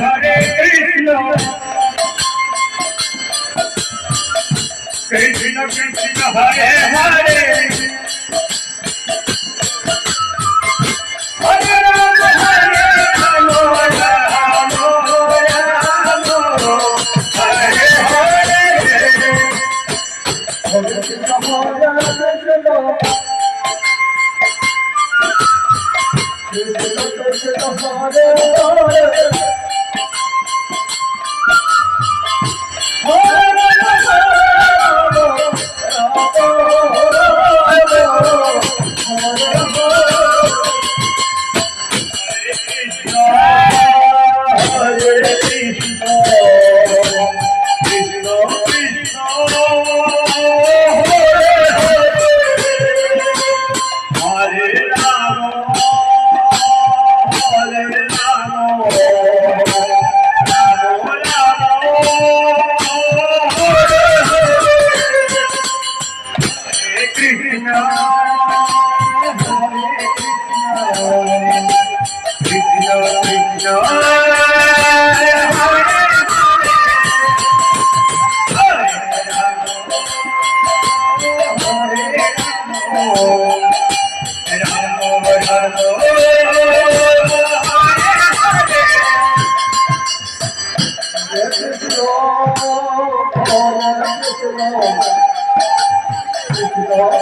Hare Krishna. Krishna Krishna Hare Hare Thank you. Krishna Krishna Krishna Oh, Oh,